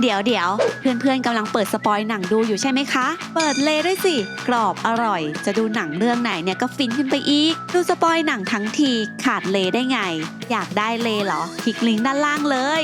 เดี๋ยวเดี๋ยวเพื่อนๆกำลังเปิดสปอยหนังดูอยู่ใช่ไหมคะ เปิดเลยด้วยสิ กรอบอร่อย จะดูหนังเรื่องไหนเนี่ยก็ฟินขึ้นไปอีก ดูสปอยหนังทั้งทีขาดเลได้ไง อยากได้เลเหรอ คลิกลิงก์ด้านล่างเลย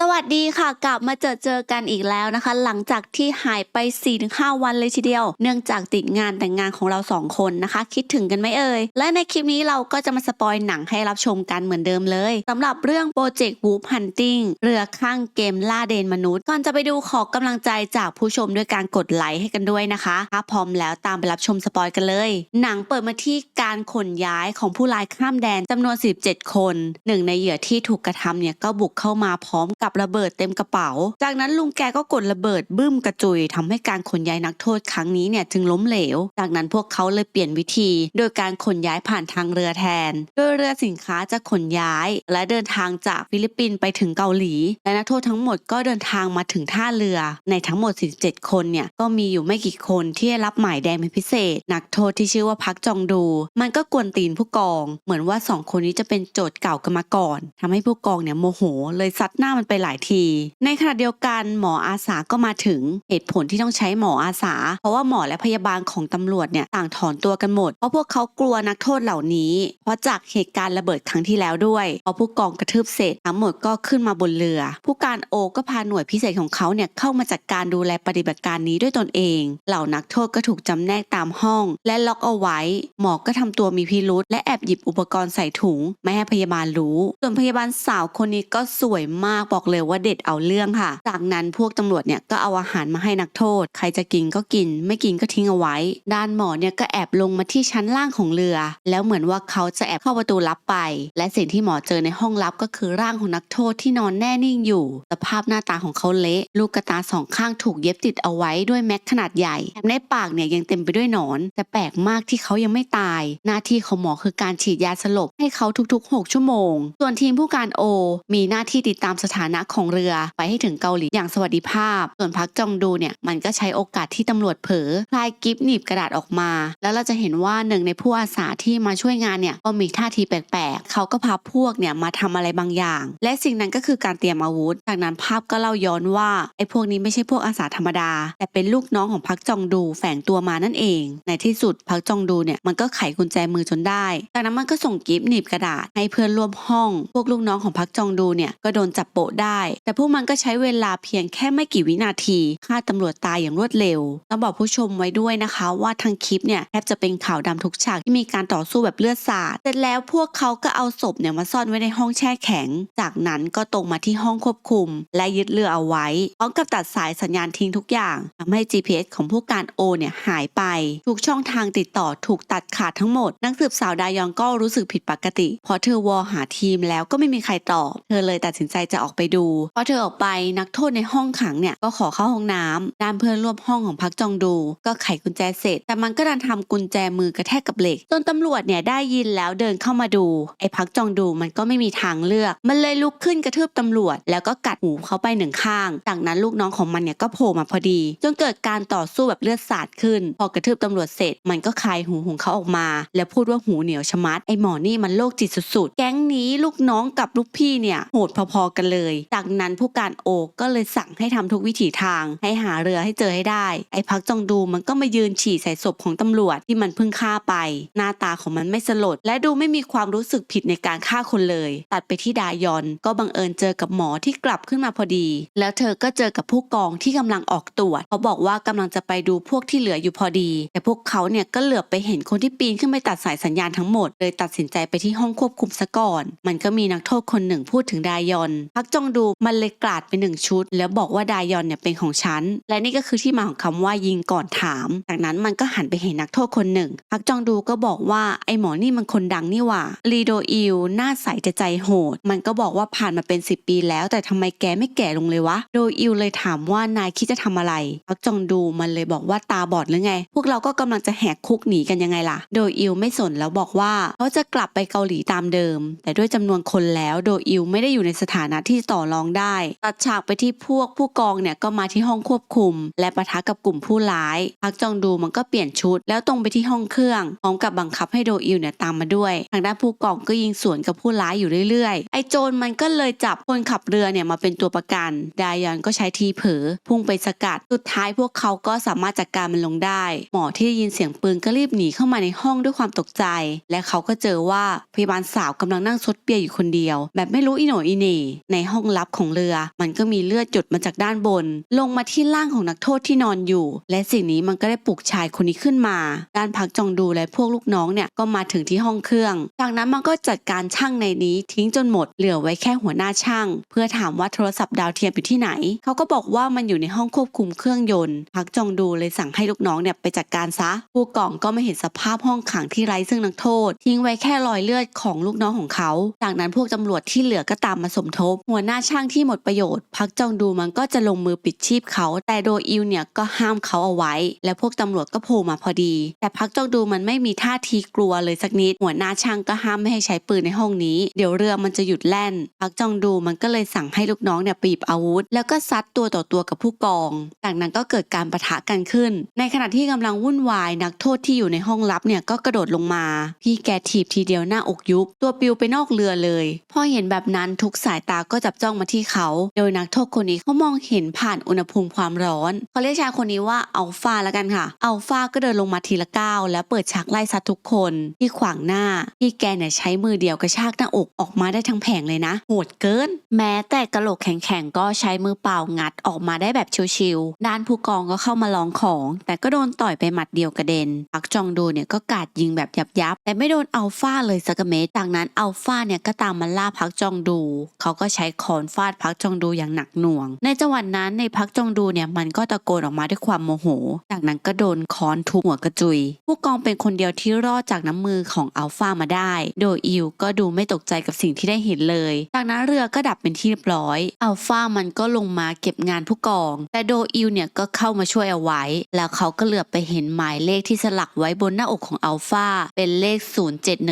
สวัสดีค่ะกลับมาเจอเจอกันอีกแล้วนะคะ หลังจากที่หายไป 4-5 วันเลยทีเดียว เนื่องจากติดงานแต่งงานของเราสองคนนะคะ คิดถึงกันไหมเอ่ย และในคลิปนี้เราก็จะมาสปอยหนังให้รับชมกันเหมือนเดิมเลยสำหรับเรื่องโปรเจกต์ Wolf Hunting เรือข้างเกมล่าเดนมนุษย์ ก่อนจะไปดูขอกำลังใจจากผู้ชมด้วยการกดไลค์ให้กันด้วยนะคะถ้าพร้อมแล้วตามไปรับชมสปอยกันเลย หนังเปิดมาที่การขนย้ายของผู้ร้ายข้ามแดนจำนวน 17 คนหนึ่งในเหยื่อที่ถูกกระทำเนี่ยก็บุกเข้ามาพร้อมกับระเบิดเต็มกระเป๋า จากนั้นลุงแกก็กดระเบิดบึ้มกระจุยทำให้การขนย้ายนักโทษครั้งนี้เนี่ยจึงล้มเหลว จากนั้นพวกเขาเลยเปลี่ยนวิธี โดยการขนย้ายผ่านทางเรือแทน โดยเรือสินค้าจะขนย้าย และเดินทางจากฟิลิปปินส์ไปถึงเกาหลี และนักโทษทั้งหมดก็เดินทางมาถึงท่าเรือ ในทั้งหมด 47 คนเนี่ยก็มีอยู่ไม่กี่คนที่ได้รับหมายแดงเป็นพิเศษ นักโทษที่ชื่อว่าพักจองดู มันก็กวนตีนผู้กอง เหมือนว่าสองคนนี้จะเป็นโจทย์เก่ากันมาก่อนทำให้ผู้กองเนี่ยโมโห เลยซัดหน้ามันไปหลายที ในขณะเดียวกันหมออาสาก็มาถึงเหตุผลที่ต้องใช้หมออาสา เพราะว่าหมอและพยาบาลของตำรวจเนี่ยต่างถอนตัวกันหมด เพราะพวกเขากลัวนักโทษเหล่านี้ เพราะจากเหตุการณ์ระเบิดครั้งที่แล้วด้วยพอผู้กองกระทืบเสร็จทั้งหมดก็ขึ้นมาบนเรือ ผู้การโอก็พาหน่วยพิเศษของเขาเนี่ยเข้ามาจัดการดูแลปฏิบัติการนี้ด้วยตนเอง เหล่านักโทษก็ถูกจำแนกตามห้อง และล็อกเอาไว้ หมอก็ทำตัวมีพิรุษและแอบหยิบอุปกรณ์ใส่ถุงไม่ให้พยาบาลรู้ ส่วนพยาบาลสาวคนนี้ก็สวยมากบอกเลยว่าเด็ดเอาเรื่องค่ะ จากนั้นพวกตำรวจเนี่ยก็เอาอาหารมาให้นักโทษ ใครจะกินก็กิน ไม่กินก็ทิ้งเอาไว้ ด้านหมอเนี่ยก็แอบลงมาที่ชั้นล่างของเรือ แล้วเหมือนว่าเขาจะแอบเข้าประตูลับไป และสิ่งที่หมอเจอในห้องลับก็คือร่างของนักโทษที่นอนแน่นิ่งอยู่สภาพหน้าตาของเขาเละลูกกระตาสองข้างถูกเย็บติดเอาไว้ด้วยแม็กขนาดใหญ่แถมในปากเนี่ยยังเต็มไปด้วยหนอน แต่แปลกมากที่เขายังไม่ตาย หน้าที่ของหมอคือการฉีดยาสลบให้เขาทุกๆ 6 ชั่วโมง ส่วนทีมผู้การโอ มีหน้าที่ติดตามสถานนะของเรือไปให้ถึงเกาหลีอย่างสวัสดิภาพ ส่วนพักจองดูเนี่ยมันก็ใช้โอกาสที่ตำรวจเผลอคลายกิฟต์หนีบกระดาษออกมา แล้วเราจะเห็นว่าหนึ่งในผู้อาสาที่มาช่วยงานเนี่ยก็มีท่าทีแปลกๆ เขาก็พาพวกเนี่ยมาทำอะไรบางอย่าง และสิ่งนั้นก็คือการเตรียมอาวุธ จากนั้นภาพก็เล่าย้อนว่าไอ้พวกนี้ไม่ใช่พวกอาสาธรรมดา แต่เป็นลูกน้องของพักจองดูแฝงตัวมานั่นเอง ในที่สุดพักจองดูเนี่ยมันก็ไขกุญแจมือจนได้ จากนั้นมันก็ส่งกิฟต์หนีบกระดาษให้เพื่อนร่วมห้อง พวกลูกน้องของพักจองดูเนี่ยก็โดนจับโปะได้แต่พวกมันก็ใช้เวลาเพียงแค่ไม่กี่วินาทีฆ่าตำรวจตายอย่างรวดเร็วต้องบอกผู้ชมไว้ด้วยนะคะ ว่าทางคลิปเนี่ยแทบจะเป็นข่าวดำทุกฉากที่มีการต่อสู้แบบเลือดสาดเสร็จแล้วพวกเขาก็เอาศพเนี่ยมาซ่อนไว้ในห้องแช่แข็ง จากนั้นก็ตรงมาที่ห้องควบคุม และยึดเรือเอาไว้พร้อมกับตัดสายสัญญาณทิ้งทุกอย่างทำให้ GPS ของผู้การโอเนี่ยหายไปทุกช่องทางติดต่อถูกตัดขาดทั้งหมด นักสืบสาวดายองก็รู้สึกผิดปกติเพราะเธอวอหาทีมแล้วก็ไม่มีใครตอบ เธอเลยตัดสินใจจะออกไปดูพอเธอออกไปนักโทษในห้องขังเนี่ยก็ขอเข้าห้องน้ำด้านเพื่อนร่วมห้องของพักจองดู ก็ไขกุญแจเสร็จ แต่มันก็ดันทำกุญแจมือกระแทกกับเหล็กจนตำรวจเนี่ยได้ยินแล้วเดินเข้ามาดู ไอ้พักจองดูมันก็ไม่มีทางเลือก มันเลยลุกขึ้นกระทืบตำรวจ แล้วก็กัดหูเขาไปหนึ่งข้าง จากนั้นลูกน้องของมันเนี่ยก็โผล่มาพอดี จนเกิดการต่อสู้แบบเลือดสาดขึ้น พอกระทืบตำรวจเสร็จ มันก็คายหูของเขาออกมา แล้วพูดว่าหูเหนียวชะมัดไอ้หมอนี่มันโรคจิตสุดๆ แก๊งนี้ลูกน้องกับลูกพี่เนี่ยโหดพอๆกันเลยจากนั้นผู้การโอก็เลยสั่งให้ทำทุกวิถีทาง ให้หาเรือให้เจอให้ได้ ไอ้พักจองดูมันก็มายืนฉี่ใส่ศพของตำรวจที่มันเพิ่งฆ่าไป หน้าตาของมันไม่สลด และดูไม่มีความรู้สึกผิดในการฆ่าคนเลย ตัดไปที่ดายอนก็บังเอิญเจอกับหมอที่กลับขึ้นมาพอดี แล้วเธอก็เจอกับผู้กองที่กำลังออกตรวจเขาบอกว่ากำลังจะไปดูพวกที่เหลืออยู่พอดี แต่พวกเขาเนี่ยก็เหลือบไปเห็นคนที่ปีนขึ้นไปตัดสายสัญญาณทั้งหมดเลยตัดสินใจไปที่ห้องควบคุมซะก่อน มันก็มีนักโทษคนหนึ่งพูดถึงดายอนพักจองดูมันเลยกราดไปหนึ่งชุด แล้วบอกว่าดายอนเนี่ยเป็นของฉัน และนี่ก็คือที่มาของคำว่ายิงก่อนถาม จากนั้นมันก็หันไปเห็นนักโทษคนหนึ่งพักจองดูก็บอกว่าไอหมอนี่มันคนดังนี่หว่าลีโดอิลหน้าใสแต่ใจโหด มันก็บอกว่าผ่านมาเป็น 10 ปีแล้ว แต่ทำไมแกไม่แก่ลงเลยวะ โดอิลเลยถามว่านายคิดจะทำอะไรพักจองดูมันเลยบอกว่าตาบอดหรือไง พวกเราก็กำลังจะแหกคุกหนีกันยังไงล่ะ โดอิลไม่สนแล้วบอกว่าเขาจะกลับไปเกาหลีตามเดิม แต่ด้วยจำนวนคนแล้วโดอิลไม่ได้อยู่ในสถานะที่ต่อรองได้ ตัดฉากไปที่พวกผู้กองเนี่ยก็มาที่ห้องควบคุม และปะทะกับกลุ่มผู้ร้ายพักจองดูมันก็เปลี่ยนชุด แล้วตรงไปที่ห้องเครื่องพร้อมกับบังคับให้โดอิลเนี่ยตามมาด้วย ทางด้านผู้กองก็ยิงสวนกับผู้ร้ายอยู่เรื่อยๆ ไอโจรมันก็เลยจับคนขับเรือเนี่ยมาเป็นตัวประกัน ดายอนก็ใช้ทีเผลอพุ่งไปสกัด สุดท้ายพวกเขาก็สามารถจัดการมันลงได้ หมอที่ได้ยินเสียงปืนก็รีบหนีเข้ามาในห้องด้วยความตกใจ และเขาก็เจอว่าพยาบาลสาวกำลังนั่งซดเบียร์อยู่คนเดียว แบบไม่รู้อีโหนอีเหน่ในห้องลับของเรือ มันก็มีเลือดหยดมาจากด้านบน ลงมาที่ร่างของนักโทษที่นอนอยู่ และสิ่งนี้มันก็ได้ปลุกชายคนนี้ขึ้นมา ด้านพักจองดูและพวกลูกน้องเนี่ยก็มาถึงที่ห้องเครื่อง จากนั้นมันก็จัดการช่างในนี้ทิ้งจนหมด เหลือไว้แค่หัวหน้าช่าง เพื่อถามว่าโทรศัพท์ดาวเทียมอยู่ที่ไหน เขาก็บอกว่ามันอยู่ในห้องควบคุมเครื่องยนต์ พักจองดูเลยสั่งให้ลูกน้องเนี่ยไปจัดการซะ ผู้กองก็ไม่เห็นสภาพห้องขังที่ไร้ซึ่งนักโทษ ทิ้งไว้แค่รอยเลือดของลูกน้องของเขา จากนั้นพวกตำรวจที่เหลือก็ตามมาสมทบ หัวหน้าาช่างที่หมดประโยชน์ พักจองดูมันก็จะลงมือปิดชีพเขา แต่โดอิลเนี่ยก็ห้ามเขาเอาไว้ และพวกตำรวจก็โผล่มาพอดี แต่พักจองดูมันไม่มีท่าทีกลัวเลยสักนิด หัวหน้าช่างก็ห้ามไม่ให้ใช้ปืนในห้องนี้ เดี๋ยวเรือมันจะหยุดแล่น พักจองดูมันก็เลยสั่งให้ลูกน้องเนี่ยปีบอาวุธ แล้วก็ซัดตัวต่อตัวกับผู้กอง จากนั้นก็เกิดการประทะกันขึ้น ในขณะที่กำลังวุ่นวายนักโทษที่อยู่ในห้องลับเนี่ยก็กระโดดลงมา พี่แกถีบทีเดียวหน้าอกยุบ ตัวปิวไปนอกเรือเลย พอเห็นแบบนั้นทุกสายตาก็จับจ้องมาที่เขา โดยนักโทษคนนี้เขามองเห็นผ่านอุณหภูมิความร้อนเขาเรียกชายคนนี้ว่าอัลฟาแล้วกันค่ะอัลฟาก็เดินลงมาทีละก้าวแล้วเปิดฉากไล่ซัดทุกคน ที่ขวางหน้าพี่แกเนี่ยใช้มือเดียวกระชากหน้าอกออกมาได้ทั้งแผงเลยนะ โหดเกิน แม้แต่กระโหลกแข็งๆก็ใช้มือเปล่างัดออกมาได้แบบชิวๆด้านผู้กองก็เข้ามาลองของ แต่ก็โดนต่อยไปหมัดเดียวกระเด็นปักจองดูเนี่ยก็กาดยิงแบบยับๆแต่ไม่โดนอัลฟาเลยสักเม็ดจากนั้นอัลฟาเนี่ยก็ตามมาล่าพักจองดู เขาก็ใช้คอนฟาดพักจงดูอย่างหนักหน่วง ในจังหวะนั้นในพักจงดูเนี่ยมันก็ตะโกนออกมาด้วยความโมโห จากนั้นก็โดนค้อนทุบหัวกระจุย ผู้กองเป็นคนเดียวที่รอดจากน้ำมือของอัลฟามาได้ โดยอิวก็ดูไม่ตกใจกับสิ่งที่ได้เห็นเลย จากนั้นเรือก็ดับเป็นที่เรียบร้อย อัลฟามันก็ลงมาเก็บงานผู้กอง แต่โดอิวเนี่ยก็เข้ามาช่วยเอาไว้ แล้วเขาก็เหลือบไปเห็นหมายเลขที่สลักไว้บนหน้าอกของอัลฟาเป็นเลข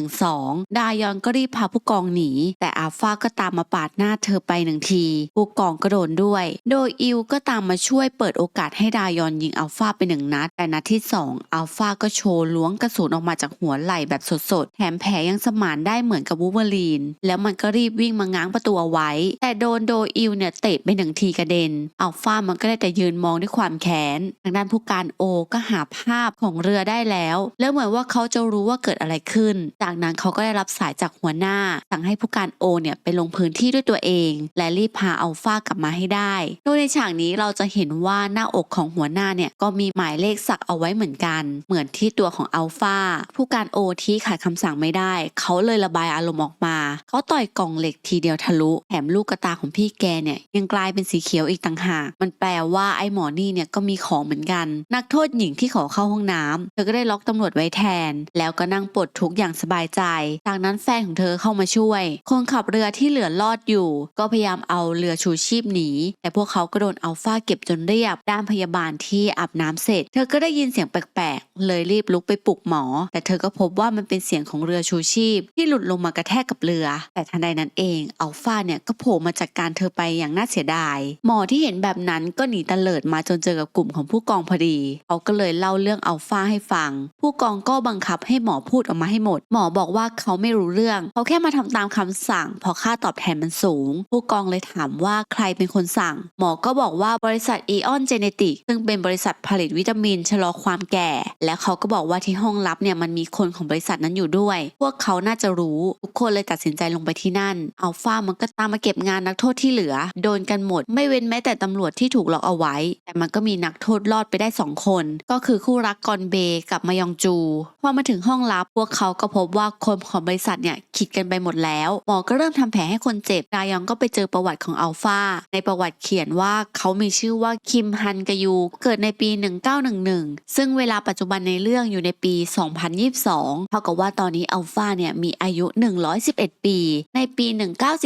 0712 ดายอนก็รีบพาผู้กองหนี แต่อัลฟาก็ตามมาปาดหน้าเธอไปหนึ่งทีผู้กองก็โดนด้วย โดยอิวก็ตามมาช่วยเปิดโอกาสให้ดายอนยิงอัลฟาไปหนึ่งนัด แต่นัดที่สองอัลฟาก็โชว์ล้วงกระสุนออกมาจากหัวไหล่แบบสดๆ แถมแผลยังสมานได้เหมือนกับวูเวอรีน แล้วมันก็รีบวิ่งมาง้างประตูเอาไว้ แต่โดนโดอิวเนี่ยเตะไปหนึ่งทีกระเด็น อัลฟามันก็ได้แต่ยืนมองด้วยความแค้น ทางด้านผู้การโอก็หาภาพของเรือได้แล้ว แล้วเหมือนว่าเขาจะรู้ว่าเกิดอะไรขึ้น จากนั้นเขาก็ได้รับสายจากหัวหน้าสั่งให้ผู้การโอเนี่ยไปลงพื้นที่ด้วยตัวเองและรีบพาอัลฟากลับมาให้ได้ โดยในฉากนี้เราจะเห็นว่าหน้าอกของหัวหน้าเนี่ยก็มีหมายเลขสักเอาไว้เหมือนกัน เหมือนที่ตัวของอัลฟาผู้การโอที่ขาดคำสั่งไม่ได้ เขาเลยระบายอารมณ์ออกมา เขาต่อยกล่องเหล็กทีเดียวทะลุแถมลูกกระตาของพี่แกเนี่ยยังกลายเป็นสีเขียวอีกต่างหาก มันแปลว่าไอ้หมอนี่เนี่ยก็มีของเหมือนกัน นักโทษหญิงที่ขอเข้าห้องน้ำเธอก็ได้ล็อกตำรวจไว้แทน แล้วก็นั่งปลดทุกข์อย่างสบายใจ จากนั้นแฟนของเธอเข้ามาช่วย คนขับเรือที่เหลือรอดอยู่ ก็พยายามเอาเรือชูชีพหนี แต่พวกเขาก็โดนอัลฟาเก็บจนเรียบ ด้านพยาบาลที่อาบน้ำเสร็จ เธอก็ได้ยินเสียงแปลกๆ เลยรีบลุกไปปลุกหมอ แต่เธอก็พบว่ามันเป็นเสียงของเรือชูชีพ ที่หลุดลงมากระแทกกับเรือ แต่ทันใดนั้นเองอัลฟาเนี่ยก็โผล่มาจัดการเธอไปอย่างน่าเสียดาย หมอที่เห็นแบบนั้นก็หนีตะเลิดมาจนเจอกับกลุ่มของผู้กองพอดีเขาก็เลยเล่าเรื่องอัลฟาให้ฟัง ผู้กองก็บังคับให้หมอพูดออกมาให้หมด หมอบอกว่าเขาไม่รู้เรื่อง เขาแค่มาทำตามคำสั่งเพราะค่าตอบแทนมันสูง ผู้กองเลยถามว่าใครเป็นคนสั่ง หมอก็บอกว่าบริษัทอีออนเจเนติกซึ่งเป็นบริษัทผลิตวิตามินชะลอความแก่ และเขาก็บอกว่าที่ห้องลับเนี่ยมันมีคนของบริษัทนั้นอยู่ด้วย พวกเขาน่าจะรู้ ทุกคนเลยตัดสินใจลงไปที่นั่นอัลฟามันก็ตามมาเก็บงานนักโทษที่เหลือ โดนกันหมด ไม่เว้นแม้แต่ตำรวจที่ถูกล็อกเอาไว้ แต่มันก็มีนักโทษรอดไปได้สองคน ก็คือคู่รักกอนเบกับมายองจูพอมาถึงห้องลับพวกเขาก็พบว่าคนของบริษัทเนี่ยคิดกันไปหมดแล้วหมอก็เริ่มทำแผลให้คนเจ็บดายองก็ไปเจอประวัติของอัลฟาในประวัติเขียนว่าเขามีชื่อว่าคิมฮันกยู เกิดในปี 1911 ซึ่งเวลาปัจจุบันในเรื่องอยู่ในปี 2022 เท่ากับว่าตอนนี้อัลฟาเนี่ยมีอายุ 111 ปี ในปี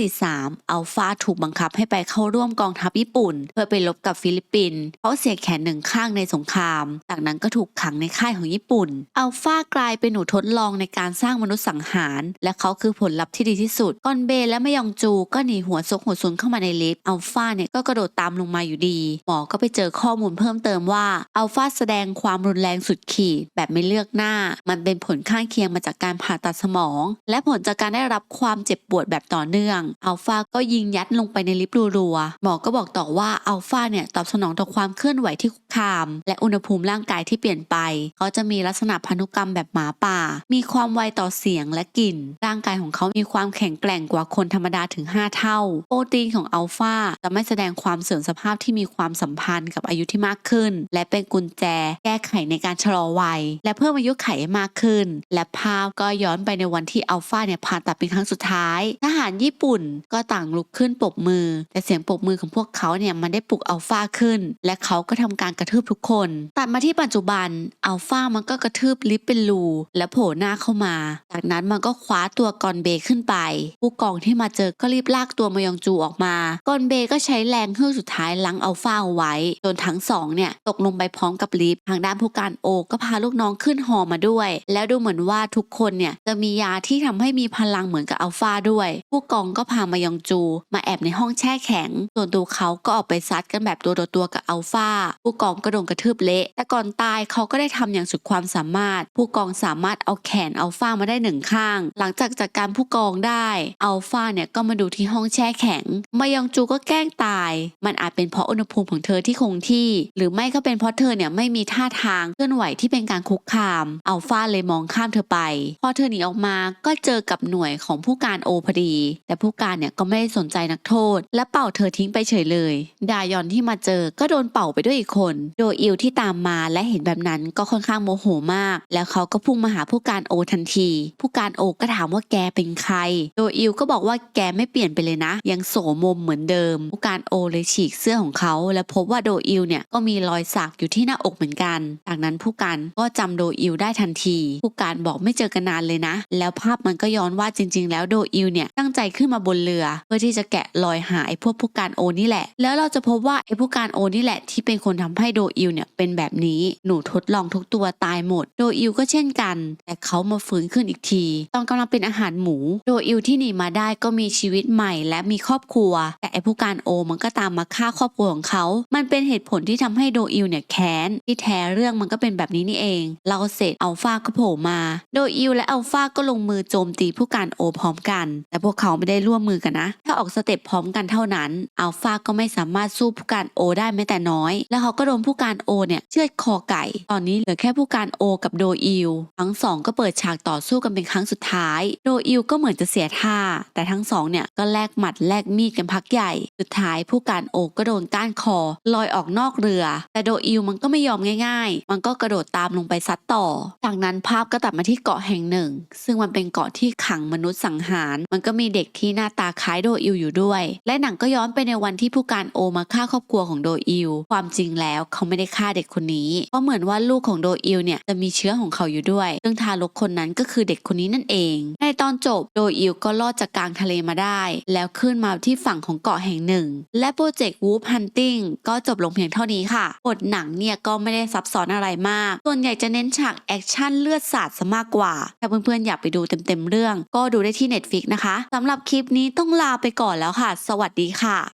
1943 อัลฟาถูกบังคับให้ไปเข้าร่วมกองทัพญี่ปุ่น เพื่อไปรบกับฟิลิปปินส์เพราเสียแขนหนึ่งข้างในสงคราม จากนั้นก็ถูกขังในค่ายของญี่ปุ่น อัลฟากลายเป็นหนูทดลองในการสร้างมนุษย์สังหาร และเขาคือผลลัพธ์ที่ดีที่สุด กอนเบและมยองจูก็หนีหัวซกหัวซุนเข้ามาในลิฟต์อัลฟาเนี่ยก็กระโดดตามลงมาอยู่ดี หมอก็ไปเจอข้อมูลเพิ่มเติมว่าอัลฟาแสดงความรุนแรงสุดขีดแบบไม่เลือกหน้า มันเป็นผลข้างเคียงมาจากการผ่าตัดสมอง และผลจากการได้รับความเจ็บปวดแบบต่อเนื่องอัลฟาก็ยิงยัดลงไปในลิฟต์รัวๆหมอก็บอกต่อว่าอัลฟาเนี่ยตอบสนองต่อความเคลื่อนไหวที่คุกคาม และอุณหภูมิร่างกายที่เปลี่ยนไป เขาจะมีลักษณะพันธุกรรมแบบหมาป่า มีความไวต่อเสียงและกลิ่น ร่างกายของเขามีความแข็งแกร่งกว่าคนธรรมดาถึง 5 เท่าโปรตีนของอัลฟาจะไม่แสดงความเสื่อมสภาพที่มีความสัมพันธ์กับอายุที่มากขึ้น และเป็นกุญแจ แก้ไขในการชะลอวัย และเพิ่มอายุไขมากขึ้น และภาพก็ย้อนไปในวันที่อัลฟาเนี่ยผ่าตัดเป็นครั้งสุดท้ายทหารญี่ปุ่นก็ต่างลุกขึ้นปรบมือ แต่เสียงปรบมือของพวกเขาเนี่ยมันได้ปลุกอัลฟาขึ้น และเขาก็ทำการกระทืบทุกคน ตัดมาที่ปัจจุบันอัลฟามันก็กระทืบลิฟเป็นรูและโผล่หน้าเข้ามา จากนั้นมันก็คว้าตัวกอนเบขึ้นไป ผู้กองที่มาเจอก็รีบลากตัวมายองจูออกมา กอนเบก็ใช้แรงเฮือกสุดท้ายลังอัลฟาเอาไว้ จนทั้งสองเนี่ยตกลงไปพร้อมกับลิฟต์ทางด้านผู้การโอก็พาลูกน้องขึ้นหอมาด้วย แล้วดูเหมือนว่าทุกคนเนี่ยจะมียาที่ทำให้มีพลังเหมือนกับอัลฟาด้วย ผู้กองก็พามายองจู มาแอบในห้องแช่แข็ง ส่วนตัวเขาก็ออกไปซัดกันแบบตัวต่อตัวกับอัลฟาผู้กองก็โดนกระทืบเละ แต่ก่อนตายเขาก็ได้ทำอย่างสุดความสามารถ ผู้กองสามารถเอาแขนอัลฟามาได้หนึ่งข้าง หลังจากจัดการผู้กองได้อัลฟาเนี่ยก็มาดูที่ห้องแช่แข็ง มายองจูก็แกล้งตาย มันอาจเป็นเพราะอุณหภูมิของเธอที่คงที่ หรือไม่ก็เป็นเพราะเธอเนี่ยไม่มีท่าทางเคลื่อนไหวที่เป็นการคุกคามอัลฟาเลยมองข้ามเธอไป พอเธอหนีออกมาก็เจอกับหน่วยของผู้การโอพอดี แต่ผู้การเนี่ยก็ไม่ได้สนใจนักโทษ และเป่าเธอทิ้งไปเฉยเลย ดายอนที่มาเจอก็โดนเป่าไปด้วยอีกคน โดยอิวที่ตามมาและเห็นแบบนั้นก็ค่อนข้างโมโหมาก แล้วเขาก็พุ่งมาหาผู้การโอทันที ผู้การโอก็ถามว่าแกเป็นใคร โดยอิวก็บอกว่าแกไม่เปลี่ยนไปเลยนะยังโสมมเหมือนเดิมผู้การโอเลยฉีกเสื้อของเขาและพบว่าโดอิวเนี่ยก็มีรอยสักอยู่ที่หน้าอกเหมือนกัน จากนั้นผู้การก็จำโดอิวได้ทันที ผู้การบอกไม่เจอกันนานเลยนะ แล้วภาพมันก็ย้อนว่าจริง ๆ แล้วโดอิวเนี่ยตั้งใจขึ้นมาบนเรือ เพื่อที่จะแกะรอยหาไอ้พวกผู้การโอนี่แหละ แล้วเราจะพบว่าไอ้ผู้การโอนี่แหละที่เป็นคนทำให้โดอิวเนี่ยเป็นแบบนี้หนูทดลองทุกตัวตายหมด โดอิวก็เช่นกัน แต่เขามาฟื้นขึ้นอีกที ตอนกำลังเป็นอาหารหมู โดอิวที่หนีมาได้ก็มีชีวิตใหม่ และมีีครอบครัว แต่ไอ้ผู้การโอมันก็ตามมาฆ่าครอบครัวของเขา มันเป็นเหตุผลที่ทำให้โดอิวเนี่ยแค้นที่แท้เรื่องมันก็เป็นแบบนี้นี่เอง เราเสร็จอัลฟาก็โผล่มา โดอิวและอัลฟาก็ลงมือโจมตีผู้การโอพร้อมกัน แต่พวกเขาไม่ได้ร่วมมือกันนะ ถ้าออกสเต็ปพร้อมกันเท่านั้นอัลฟาก็ไม่สามารถสู้ผู้การโอได้แม้แต่น้อย แล้วเขาก็โดนผู้การโอเนี่ยเชือดคอไก่ ตอนนี้เหลือแค่ผู้การโอกับโดอิวทั้งสองก็เปิดฉากต่อสู้กันเป็นครั้งสุดท้าย โดอิวก็เหมือนจะเสียท่า แต่ทั้งสองเนี่ยก็แลกหมัดแลกมีดกันพักใหญ่ สุดท้ายผู้การโอก็โดนก้านคอ ลอยออกนอกเรือ แต่โดอิวมันก็ไม่ยอมง่าย ๆ มันก็กระโดดตามลงไปซัดต่อ จากนั้นภาพก็ตัดมาที่เกาะแห่งหนึ่ง ซึ่งมันเป็นเกาะที่ขังมนุษย์สังหาร มันก็มีเด็กที่หน้าตาคล้ายโดอิวอยู่ด้วย และหนังก็ย้อนไปในวันที่ผู้การโอมาฆ่าครอบครัวของโดอิว ความจริงแล้วเขาไม่ได้ฆ่าเด็กคนนี้ เพราะเหมือนว่าลูกของโดอิวเนี่ยจะมีเชื้อของเขาอยู่ด้วย ซึ่งทารกคนนั้นก็คือเด็กคนนี้นั่นเอง ในตอนจบโดอิวก็รอดจากกลางทะเลมาได้ แล้วขึ้นมาที่ฝั่งของเกาะแห่งหนึ่ง และโปรเจกต์วูฟฮันติงก็จบลงเพียงเท่านี้ค่ะบทหนังเนี่ยก็ไม่ได้ซับซ้อนอะไรมาก ส่วนใหญ่จะเน้นฉากแอคชั่นเลือดสาดซะมากกว่า ถ้าเพื่อนๆอยากไปดูเต็มๆเรื่อง ก็ดูได้ที่ Netflix นะคะสำหรับคลิปนี้ต้องลาไปก่อนแล้วค่ะ สวัสดีค่ะ